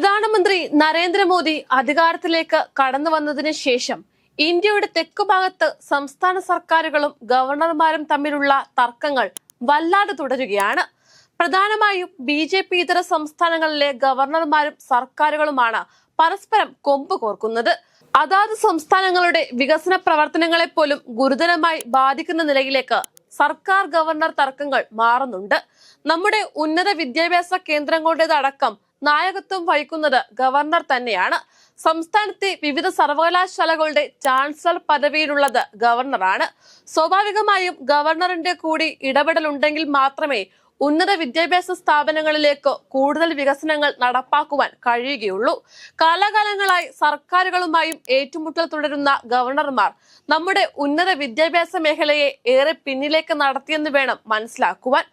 പ്രധാനമന്ത്രി നരേന്ദ്രമോദി അധികാരത്തിലേക്ക് കടന്നു വന്നതിന് ശേഷം ഇന്ത്യയുടെ തെക്കു ഭാഗത്ത് സംസ്ഥാന സർക്കാരുകളും ഗവർണർമാരും തമ്മിലുള്ള തർക്കങ്ങൾ വല്ലാതെ തുടരുകയാണ്. പ്രധാനമായും ബി ജെ പി ഇതര സംസ്ഥാനങ്ങളിലെ ഗവർണർമാരും സർക്കാരുകളുമാണ് പരസ്പരം കൊമ്പ് കോർക്കുന്നത്. അതാത് സംസ്ഥാനങ്ങളുടെ വികസന പ്രവർത്തനങ്ങളെ പോലും ഗുരുതരമായി ബാധിക്കുന്ന നിലയിലേക്ക് സർക്കാർ ഗവർണർ തർക്കങ്ങൾ മാറുന്നുണ്ട്. നമ്മുടെ ഉന്നത വിദ്യാഭ്യാസ കേന്ദ്രങ്ങളുടേതടക്കം നായകത്വം വഹിക്കുന്നത് ഗവർണർ തന്നെയാണ്. സംസ്ഥാനത്തെ വിവിധ സർവകലാശാലകളുടെ ചാൻസലർ പദവിയിലുള്ളത് ഗവർണറാണ്. സ്വാഭാവികമായും ഗവർണറിന്റെ കൂടി ഇടപെടലുണ്ടെങ്കിൽ മാത്രമേ ഉന്നത വിദ്യാഭ്യാസ സ്ഥാപനങ്ങളിലേക്ക് കൂടുതൽ വികസനങ്ങൾ നടപ്പാക്കുവാൻ കഴിയുകയുള്ളൂ. കാലാകാലങ്ങളായി സർക്കാരുകളുമായും ഏറ്റുമുട്ടൽ തുടരുന്ന ഗവർണർമാർ നമ്മുടെ ഉന്നത വിദ്യാഭ്യാസ മേഖലയെ ഏറെ പിന്നിലേക്ക് നടത്തിയെന്ന് വേണം മനസ്സിലാക്കുവാൻ.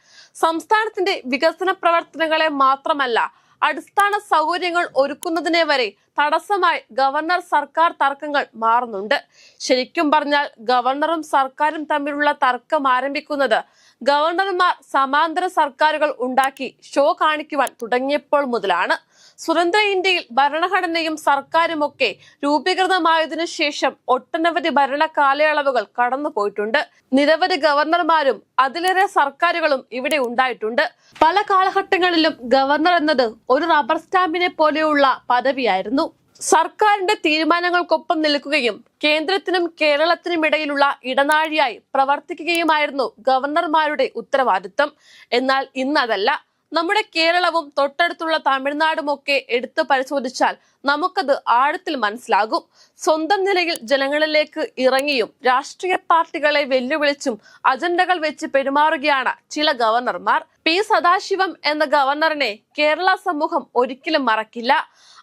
സംസ്ഥാനത്തിന്റെ വികസന പ്രവർത്തനങ്ങളെ മാത്രമല്ല അടിസ്ഥാന സൗകര്യങ്ങൾ ഒരുക്കുന്നതിനെ വരെ തടസ്സമായി ഗവർണർ സർക്കാർ തർക്കങ്ങൾ മാറുന്നുണ്ട്. ശരിക്കും പറഞ്ഞാൽ ഗവർണറും സർക്കാരും തമ്മിലുള്ള തർക്കം ആരംഭിക്കുന്നത് ഗവർണർമാർ സമാന്തര സർക്കാരുകൾ ഉണ്ടാക്കി ഷോ കാണിക്കുവാൻ തുടങ്ങിയപ്പോൾ മുതലാണ്. സ്വതന്ത്ര ഇന്ത്യയിൽ ഭരണഘടനയും സർക്കാരും ഒക്കെ രൂപീകൃതമായതിനു ശേഷം ഒട്ടനവധി ഭരണ കാലയളവുകൾ കടന്നുപോയിട്ടുണ്ട് നിരവധി ഗവർണർമാരും അതിലേറെ സർക്കാരുകളും ഇവിടെ ഉണ്ടായിട്ടുണ്ട്. പല കാലഘട്ടങ്ങളിലും ഗവർണർ എന്നത് ഒരു റബ്ബർ സ്റ്റാമ്പിനെ പോലെയുള്ള പദവിയായിരുന്നു. സർക്കാരിന്റെ തീരുമാനങ്ങൾക്കൊപ്പം നിൽക്കുകയും കേന്ദ്രത്തിനും കേരളത്തിനും ഇടയിലുള്ള ഇടനാഴിയായി പ്രവർത്തിക്കുകയുമായിരുന്നു ഗവർണർമാരുടെ ഉത്തരവാദിത്തം എന്നാൽ ഇന്നതല്ല. നമ്മുടെ കേരളവും തൊട്ടടുത്തുള്ള തമിഴ്നാടും ഒക്കെ എടുത്തു പരിശോധിച്ചാൽ നമുക്കത് ആഴത്തിൽ മനസ്സിലാകും. സ്വന്തം നിലയിൽ ജനങ്ങളിലേക്ക് ഇറങ്ങിയും രാഷ്ട്രീയ പാർട്ടികളെ വെല്ലുവിളിച്ചും അജണ്ടകൾ വെച്ച് പെരുമാറുകയാണ് ചില ഗവർണർമാർ. പി സദാശിവം എന്ന ഗവർണറിനെ കേരള സമൂഹം ഒരിക്കലും മറക്കില്ല.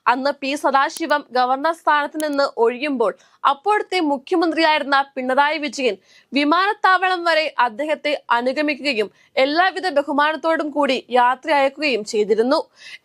അന്ന് പി സദാശിവം ഗവർണർ സ്ഥാനത്ത് നിന്ന് ഒഴിയുമ്പോൾ അപ്പോഴത്തെ മുഖ്യമന്ത്രിയായിരുന്ന പിണറായി വിജയൻ വിമാനത്താവളം വരെ അദ്ദേഹത്തെ അനുഗമിക്കുകയും എല്ലാവിധ ബഹുമാനത്തോടും കൂടി യാത്ര അയക്കുകയും ചെയ്തിരുന്നു.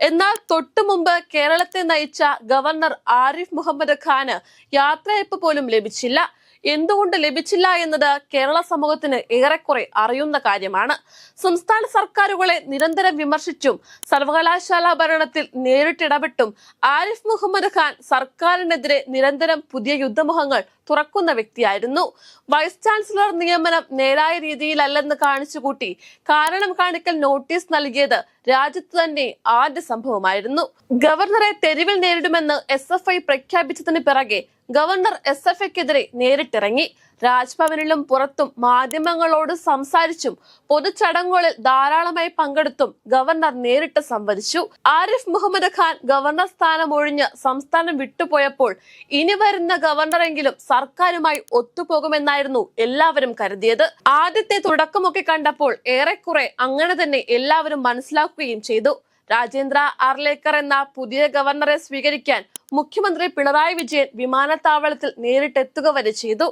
എന്നാൽ തൊട്ടു മുമ്പ് കേരളത്തെ നയിച്ച ഗവർണർ ആരിഫ് മുഹമ്മദ് ഖാന് യാത്രയയപ്പ് പോലും ലഭിച്ചില്ല. എന്തുകൊണ്ട് ലഭിച്ചില്ല എന്നത് കേരള സമൂഹത്തിന് ഏറെക്കുറെ അറിയുന്ന കാര്യമാണ്. സംസ്ഥാന സർക്കാരുകളെ നിരന്തരം വിമർശിച്ചും സർവകലാശാല ഭരണത്തിൽ നേരിട്ടിടപെട്ടും ആരിഫ് മുഹമ്മദ് ഖാൻ സർക്കാരിനെതിരെ നിരന്തരം പുതിയ യുദ്ധമുഖങ്ങൾ തുറക്കുന്ന വ്യക്തിയായിരുന്നു. വൈസ് ചാൻസലർ നിയമനം നേരായ രീതിയിലല്ലെന്ന് കാണിച്ചുകൂട്ടി കാരണം കാണിക്കൽ നോട്ടീസ് നൽകിയത് രാജ്യത്ത് തന്നെ ആദ്യ സംഭവമായിരുന്നു. ഗവർണറെ തെരുവിൽ നേരിടുമെന്ന് എസ് എഫ് ഐ പ്രഖ്യാപിച്ചതിന് പിറകെ ഗവർണർ എസ് എഫ് എക്കെതിരെ നേരിട്ടിറങ്ങി. രാജ്ഭവനിലും പുറത്തും മാധ്യമങ്ങളോട് സംസാരിച്ചും പൊതുചടങ്ങുകളിൽ ധാരാളമായി പങ്കെടുത്തും ഗവർണർ നേരിട്ട് സംവദിച്ചു ആരിഫ് മുഹമ്മദ് ഖാൻ ഗവർണർ സ്ഥാനം ഒഴിഞ്ഞ് സംസ്ഥാനം വിട്ടുപോയപ്പോൾ ഇനി വരുന്ന ഗവർണറെങ്കിലും സർക്കാരുമായി ഒത്തുപോകുമെന്നായിരുന്നു എല്ലാവരും കരുതിയത്. ആദ്യത്തെ തുടക്കമൊക്കെ കണ്ടപ്പോൾ ഏറെക്കുറെ അങ്ങനെ തന്നെ എല്ലാവരും മനസ്സിലാക്കുകയും ചെയ്തു. രാജേന്ദ്ര ആർലേക്കർ എന്ന പുതിയ ഗവർണറെ സ്വീകരിക്കാൻ മുഖ്യമന്ത്രി പിണറായി വിജയൻ വിമാനത്താവളത്തിൽ നേരിട്ടെത്തുക വരെ ചെയ്തു.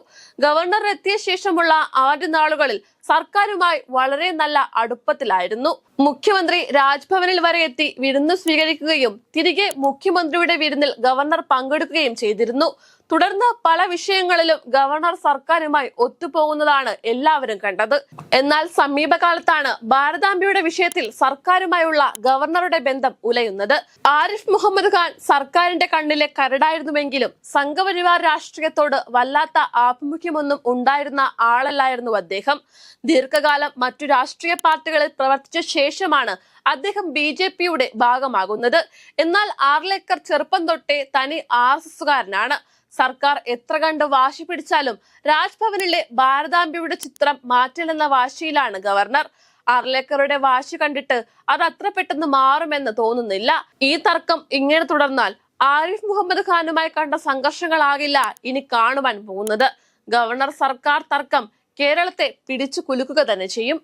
ഗവർണർ എത്തിയ ശേഷമുള്ള ആദ്യ നാളുകളിൽ സർക്കാരുമായി വളരെ നല്ല അടുപ്പത്തിലായിരുന്നു. മുഖ്യമന്ത്രി രാജ്ഭവനിൽ വരെ എത്തി വിരുന്ന് സ്വീകരിക്കുകയും തിരികെ മുഖ്യമന്ത്രിയുടെ വിരുന്നിൽ ഗവർണർ പങ്കെടുക്കുകയും ചെയ്തിരുന്നു. തുടർന്ന് പല വിഷയങ്ങളിലും ഗവർണർ സർക്കാരുമായി ഒത്തുപോകുന്നതാണ് എല്ലാവരും കണ്ടത്. എന്നാൽ സമീപകാലത്താണ് ഭാരതാംബയുടെ വിഷയത്തിൽ സർക്കാരുമായുള്ള ഗവർണറുടെ ബന്ധം ഉലയുന്നത്. ആരിഫ് മുഹമ്മദ് ഖാൻ സർക്കാരിന്റെ കണ്ണിലെ കരടായിരുന്നുവെങ്കിലും സംഘപരിവാർ രാഷ്ട്രീയത്തോട് വല്ലാത്ത ആഭിമുഖ്യമൊന്നും ഉണ്ടായിരുന്ന ആളല്ലായിരുന്നു അദ്ദേഹം ദീർഘകാലം മറ്റു രാഷ്ട്രീയ പാർട്ടികളിൽ പ്രവർത്തിച്ച ശേഷമാണ് അദ്ദേഹം ബി ജെ പിയുടെ ഭാഗമാകുന്നത് എന്നാൽ ആർലേക്കർ ചെറുപ്പം തൊട്ടേ തനി ആർ എസ് സർക്കാർ എത്ര കണ്ട് വാശി പിടിച്ചാലും രാജ്ഭവനിലെ ഭാരതാംബയുടെ ചിത്രം മാറ്റില്ലെന്ന വാശിയിലാണ് ഗവർണർ ആർലേക്കറുടെ വാശി കണ്ടിട്ട് അത് അത്ര പെട്ടെന്ന് മാറുമെന്ന് തോന്നുന്നില്ല ഈ തർക്കം ഇങ്ങനെ തുടർന്നാൽ ആരിഫ് മുഹമ്മദ് ഖാനുമായി കണ്ട സംഘർഷങ്ങളാകില്ല ഇനി കാണുവാൻ പോകുന്നത്. ഗവർണർ സർക്കാർ തർക്കം കേരളത്തെ പിടിച്ചു കുലുക്കുക തന്നെ ചെയ്യും.